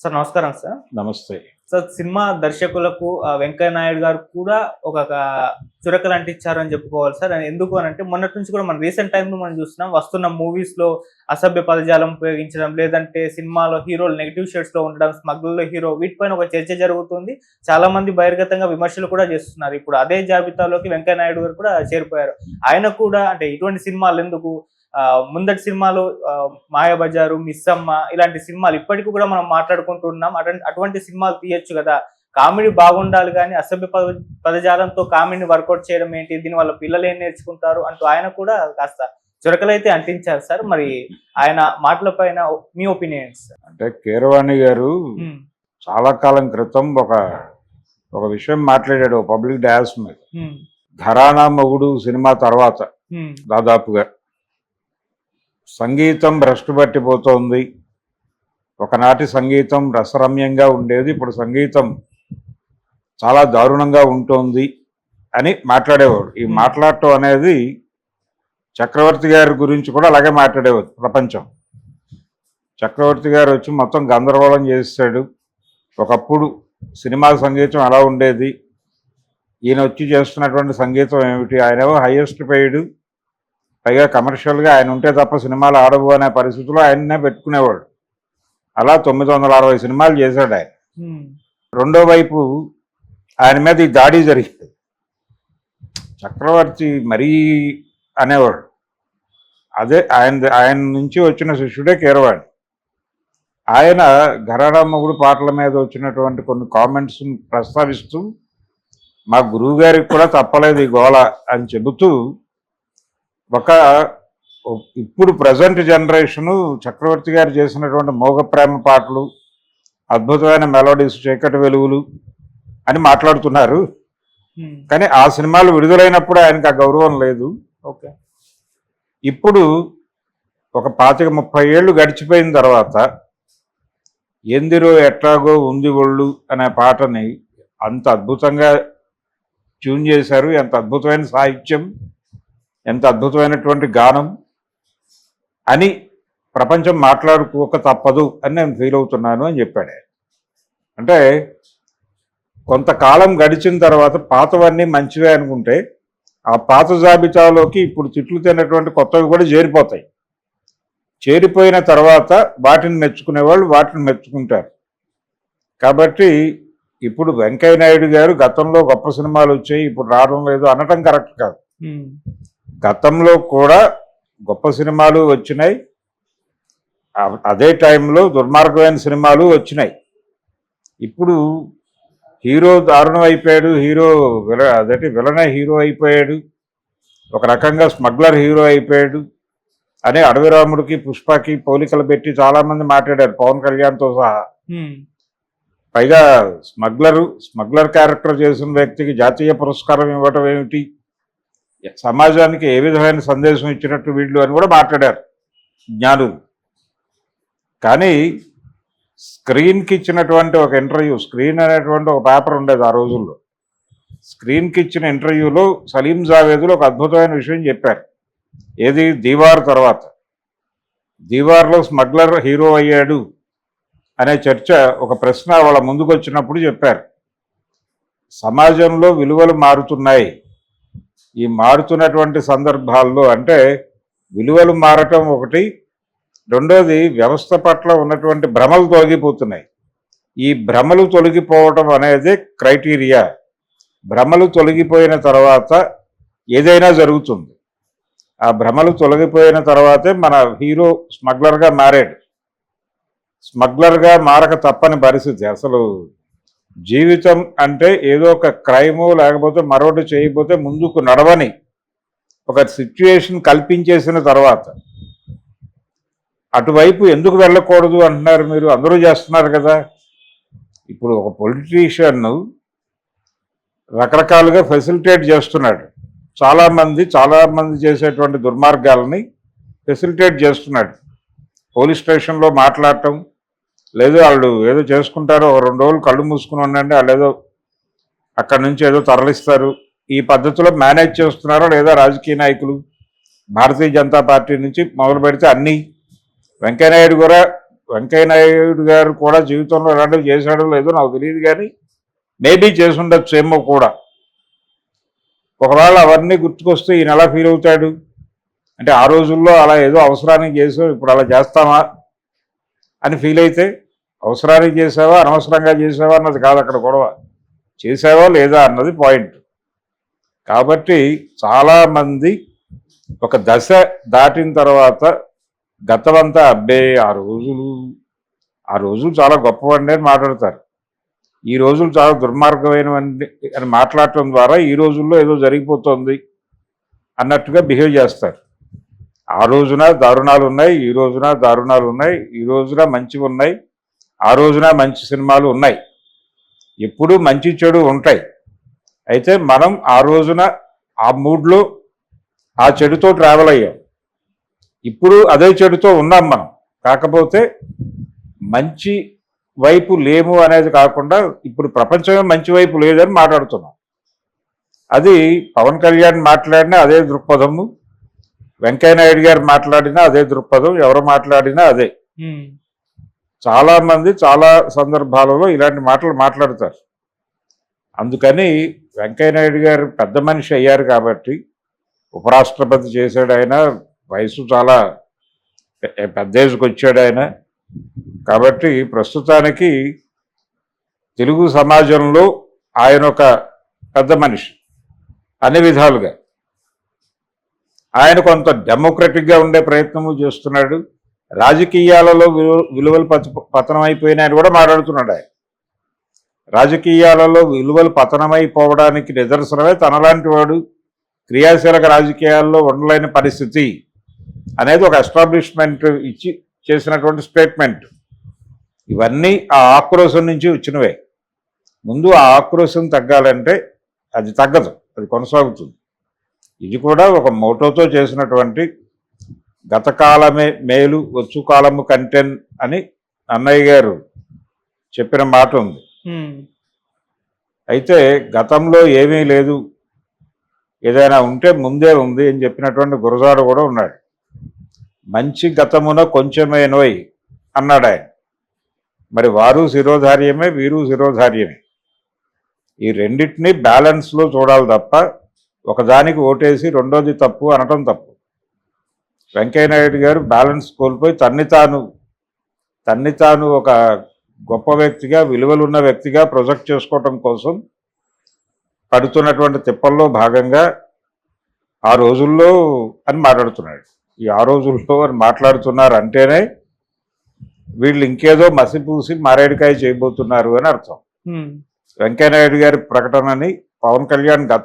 Sir నమస్కారం sir. నమస్తే. Sir cinema దర్శకులకు వెంకయ్య నాయుడు గారు కూడా ఒక చురకలు అంటించారు అని చెప్పుకోవాలి సార్. ఎందుకు అని అంటే మొన్నటి నుంచి కూడా మనం రీసెంట్ టైంలో మనం చూస్తున్నాం వస్తున్న మూవీస్లో అసభ్య పదజాలం ఉపయోగించడం లేదంటే సినిమాలో హీరోలు నెగిటివ్ షేడ్స్లో ఉండడం స్మగ్లర్ హీరో వీటిపైన ఒక చర్చ జరుగుతుంది. చాలా మంది బహిర్గతంగా విమర్శలు కూడా చేస్తున్నారు. ఇప్పుడు అదే జాబితాలోకి వెంకయ్య నాయుడు గారు కూడా చేరిపోయారు. ఆయన కూడా అంటే ఇటువంటి సినిమాలు ఎందుకు? ముందటి సినిమాలు మాయాబజారు మిస్సమ్మ ఇలాంటి సినిమాలు ఇప్పటికీ కూడా మనం మాట్లాడుకుంటున్నాం అటువంటి అటువంటి సినిమాలు తీయొచ్చు కదా. కామెడీ బాగుండాలి కానీ అసభ్య పద పదజాలంతో కామెడీని వర్కౌట్ చేయడం ఏంటి? దీని వల్ల పిల్లలు ఏం నేర్చుకుంటారు? అంటూ ఆయన కూడా కాస్త చురకలైతే అంటించారు సార్. మరి ఆయన మాటల పైన మీ ఒపీనియన్స్ అంటే కీరవాణి గారు చాలా కాలం క్రితం ఒక ఒక విషయం మాట్లాడాడు పబ్లిక్ డయాస్ మీద. ఘరానా మొగుడు సినిమా తర్వాత దాదాపుగా. సంగీతం భ్రష్టు పట్టిపోతోంది. ఒకనాటి సంగీతం రసరమ్యంగా ఉండేది ఇప్పుడు సంగీతం చాలా దారుణంగా ఉంటుంది అని మాట్లాడేవాడు ఈ. మాట్లాడటం అనేది చక్రవర్తి గారి గురించి కూడా అలాగే మాట్లాడేవాడు ప్రపంచం. చక్రవర్తి గారు వచ్చి మొత్తం గందరగోళం చేస్తాడు ఒకప్పుడు సినిమా సంగీతం ఎలా ఉండేది. ఈయన వచ్చి చేస్తున్నటువంటి సంగీతం ఏమిటి? ఆయనేమో హైయెస్ట్ పెయిడ్ పైగా కమర్షియల్గా ఆయన ఉంటే తప్ప సినిమాలు ఆడవు అనే పరిస్థితిలో ఆయన్నే పెట్టుకునేవాడు. అలా తొమ్మిది వందల అరవై సినిమాలు చేశాడు ఆయన. రెండో వైపు ఆయన మీద ఈ దాడి జరిగింది. చక్రవర్తి మరీ అనేవాడు. అదే ఆయన ఆయన నుంచి వచ్చిన శిష్యుడే కీరవాణి. ఆయన ఘరానమ్మగుడు పాటల మీద వచ్చినటువంటి కొన్ని కామెంట్స్ ప్రస్తావిస్తూ మా గురువు గారికి కూడా తప్పలేదు ఈ గోల అని చెబుతూ ఒక ఇప్పుడు ప్రజెంట్ జనరేషను చక్రవర్తి గారు చేసినటువంటి మోగ ప్రేమ పాటలు అద్భుతమైన మెలోడీస్ చీకటి వెలుగులు అని మాట్లాడుతున్నారు. కానీ ఆ సినిమాలు విడుదలైనప్పుడు ఆయనకు ఆ గౌరవం లేదు. ఓకే. ఇప్పుడు ఒక పాతిక ముప్పై ఏళ్ళు గడిచిపోయిన తర్వాత ఎందిరో ఎట్లాగో ఉంది ఒళ్ళు అనే పాటని అంత అద్భుతంగా ట్యూన్ చేశారు. ఎంత అద్భుతమైన సాహిత్యం ఎంత అద్భుతమైనటువంటి గానం అని ప్రపంచం మాట్లాడుకోక తప్పదు అని నేను ఫీల్ అవుతున్నాను అని చెప్పాడు అంటే కొంతకాలం గడిచిన తర్వాత పాతవన్నీ మంచివే అనుకుంటే ఆ పాత జాబితాలోకి ఇప్పుడు తిట్లు తినటువంటి కొత్తవి కూడా చేరిపోతాయి. చేరిపోయిన తర్వాత వాటిని మెచ్చుకునే వాళ్ళు వాటిని మెచ్చుకుంటారు. కాబట్టి ఇప్పుడు వెంకయ్య నాయుడు గారు గతంలో గొప్ప సినిమాలు వచ్చాయి ఇప్పుడు రావడం లేదు అనటం కరెక్ట్ కాదు. గతంలో కూడా గొప్ప సినిమాలు వచ్చినాయి. అదే టైంలో దుర్మార్గమైన సినిమాలు వచ్చినాయి. ఇప్పుడు హీరో దారుణం అయిపోయాడు హీరో విల అదే విలనే హీరో అయిపోయాడు ఒక రకంగా స్మగ్లర్ హీరో అయిపోయాడు అని అడవి రాముడికి పుష్పకి పోలికలు పెట్టి చాలామంది మాట్లాడారు పవన్ కళ్యాణ్తో సహా. పైగా స్మగ్లరు స్మగ్లర్ క్యారెక్టర్ చేసిన వ్యక్తికి జాతీయ పురస్కారం ఇవ్వటం ఏమిటి? సమాజానికి ఏ విధమైన సందేశం ఇచ్చినట్టు వీళ్ళు అని కూడా మాట్లాడారు జ్ఞానులు. కానీ స్క్రీన్కి ఇచ్చినటువంటి ఒక ఇంటర్వ్యూ స్క్రీన్ అనేటువంటి ఒక పేపర్ ఉండేది ఆ రోజుల్లో. స్క్రీన్కి ఇచ్చిన ఇంటర్వ్యూలో సలీం జావేదులు ఒక అద్భుతమైన విషయం చెప్పారు. ఏది? దీవార్ తర్వాత. దీవార్లో స్మగ్లర్ హీరో అయ్యాడు అనే చర్చ ఒక ప్రశ్న వాళ్ళ ముందుకు వచ్చినప్పుడు చెప్పారు. సమాజంలో విలువలు మారుతున్నాయి. ఈ మారుతున్నటువంటి సందర్భాల్లో అంటే విలువలు మారటం ఒకటి రెండోది వ్యవస్థ పట్ల ఉన్నటువంటి భ్రమలు తొలగిపోతున్నాయి. ఈ భ్రమలు తొలగిపోవటం అనేది క్రైటీరియా. భ్రమలు తొలగిపోయిన తర్వాత ఏదైనా జరుగుతుంది. ఆ భ్రమలు తొలగిపోయిన తర్వాతే మన హీరో స్మగ్లర్గా మారాడు. స్మగ్లర్గా మారక తప్పని పరిస్థితి అసలు జీవితం అంటే ఏదో ఒక క్రైము లేకపోతే మరొకటి చేయకపోతే ముందుకు నడవని ఒక సిచ్యుయేషన్ కల్పించేసిన తర్వాత అటువైపు ఎందుకు వెళ్ళకూడదు అంటున్నారు మీరు? అందరూ చేస్తున్నారు కదా. ఇప్పుడు ఒక పొలిటీషియన్ రకరకాలుగా ఫెసిలిటేట్ చేస్తున్నాడు. చాలామంది చాలామంది చేసేటువంటి దుర్మార్గాలని ఫెసిలిటేట్ చేస్తున్నాడు. పోలీస్ స్టేషన్లో మాట్లాడటం లేదు వాళ్ళు ఏదో చేసుకుంటారు ఒక రెండు రోజులు కళ్ళు మూసుకుని ఉండండి వాళ్ళు ఏదో అక్కడి నుంచి ఏదో తరలిస్తారు. ఈ పద్ధతిలో మేనేజ్ చేస్తున్నారో లేదా రాజకీయ నాయకులు? భారతీయ జనతా పార్టీ నుంచి మొదలు పెడితే అన్నీ. వెంకయ్యనాయుడు కూడా వెంకయ్య నాయుడు గారు కూడా జీవితంలో ఇలాంటివి చేశాడో లేదో నాకు తెలియదు కానీ మేబీ చేసి ఉండొచ్చు ఏమో కూడా. ఒకవేళ అవన్నీ గుర్తుకొస్తే ఈయన ఎలా ఫీల్ అవుతాడు. అంటే ఆ రోజుల్లో అలా ఏదో అవసరానికి చేసావు ఇప్పుడు అలా చేస్తామా అని ఫీల్ అయితే అవసరానికి చేసావా అనవసరంగా చేసావా అన్నది కాదు అక్కడ గొడవ. చేసావా లేదా అన్నది పాయింట్ కాబట్టి చాలామంది ఒక దశ దాటిన తర్వాత గతమంతా అబ్బే ఆ రోజులు ఆ రోజులు చాలా గొప్పవండి అని మాట్లాడతారు. ఈ రోజులు చాలా దుర్మార్గమైనవండి అని మాట్లాడటం ద్వారా ఈ రోజుల్లో ఏదో జరిగిపోతుంది అన్నట్టుగా బిహేవ్ చేస్తారు. ఆ రోజున దారుణాలు ఉన్నాయి ఈ రోజున దారుణాలు ఉన్నాయి ఈ రోజున మంచివి ఉన్నాయి ఆ రోజున మంచి సినిమాలు ఉన్నాయి. ఎప్పుడు మంచి చెడు ఉంటాయి. అయితే మనం ఆ రోజున ఆ మూడ్లో ఆ చెడుతో ట్రావెల్ అయ్యాం. ఇప్పుడు అదే చెడుతో ఉన్నాం మనం. కాకపోతే మంచి వైపు లేము అనేది కాకుండా ఇప్పుడు ప్రపంచమే మంచి వైపు లేదని మాట్లాడుతున్నాం. అది పవన్ కళ్యాణ్ మాట్లాడినా అదే దృక్పథము. వెంకయ్య నాయుడు గారు మాట్లాడినా అదే దృక్పథం. ఎవరు మాట్లాడినా అదే. చాలామంది చాలా సందర్భాలలో ఇలాంటి మాటలు మాట్లాడతారు. అందుకని వెంకయ్య నాయుడు గారు పెద్ద మనిషి అయ్యారు కాబట్టి ఉపరాష్ట్రపతి చేశాడు ఆయన వయసు చాలా పెద్ద ఏజ్కి వచ్చాడు ఆయన. కాబట్టి ప్రస్తుతానికి తెలుగు సమాజంలో ఆయన ఒక పెద్ద మనిషి అన్ని విధాలుగా. ఆయన కొంత డెమోక్రటిక్గా ఉండే ప్రయత్నము చేస్తున్నాడు. రాజకీయాలలో విలువ విలువలు పత పతనం అయిపోయినాయని కూడా మాట్లాడుతున్నాడు ఆయన. రాజకీయాలలో విలువలు పతనమైపోవడానికి నిదర్శనమే తనలాంటి వాడు క్రియాశీలక రాజకీయాల్లో ఉండలేని పరిస్థితి అనేది ఒక ఎస్టాబ్లిష్మెంట్ ఇచ్చి చేసినటువంటి స్టేట్మెంట్. ఇవన్నీ ఆ ఆక్రోశం నుంచి వచ్చినవే. ముందు ఆ ఆక్రోశం తగ్గాలంటే అది తగ్గదు అది కొనసాగుతుంది. ఇది కూడా ఒక మోటోతో చేసినటువంటి గత కాలమే మేలు వచ్చు కాలము కంటెన్ అని అన్నయ్య గారు చెప్పిన మాట ఉంది. అయితే గతంలో ఏమీ లేదు. ఏదైనా ఉంటే ముందే ఉంది అని చెప్పినటువంటి గురజాడు కూడా ఉన్నాడు. మంచి గతమున కొంచెమేనోయ్ అన్నాడు ఆయన. మరి వారు శిరోధార్యమే వీరు శిరోధార్యమే. ఈ రెండింటినీ బ్యాలెన్స్లో చూడాలి తప్ప ఒకదానికి ఓటేసి రెండోది తప్పు అనటం తప్పు. వెంకయ్య నాయుడు గారు బ్యాలెన్స్ కోల్పోయి తన్ని తాను తన్ని తాను ఒక గొప్ప వ్యక్తిగా విలువలున్న వ్యక్తిగా ప్రొజెక్ట్ చేసుకోవటం కోసం పడుతున్నటువంటి తిప్పల్లో భాగంగా ఆ రోజుల్లో అని మాట్లాడుతున్నాడు. ఈ ఆ రోజుల్లో అని మాట్లాడుతున్నారు అంటేనే వీళ్ళు ఇంకేదో మసిపూసి మారేడుకాయ చేయబోతున్నారు అని అర్థం. వెంకయ్యనాయుడు గారి ప్రకటనని పవన్ కళ్యాణ్ గత